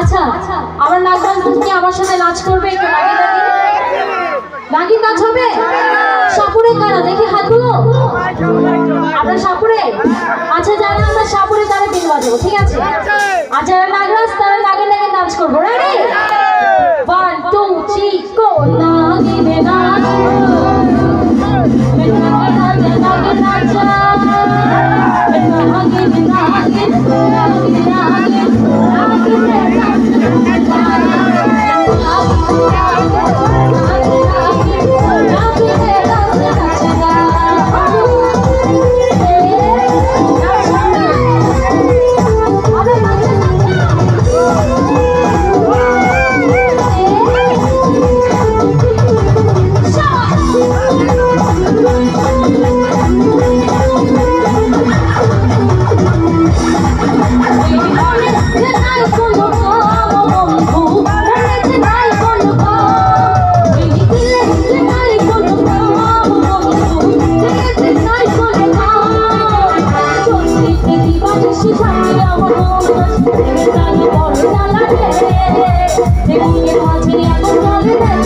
আচ্ছা আমার নাগরাজ। আচ্ছা আমার সাথে নাচ করবে নাগিন নাচ হবে? সাপুরে কারা দেখি হাতগুলো। আমরা সাপুরে? আচ্ছা যারা আমরা সাপুরে, তারা বিল বাজাবো, ঠিক আছে? আর যারা নাগরাজ মাঝে এখন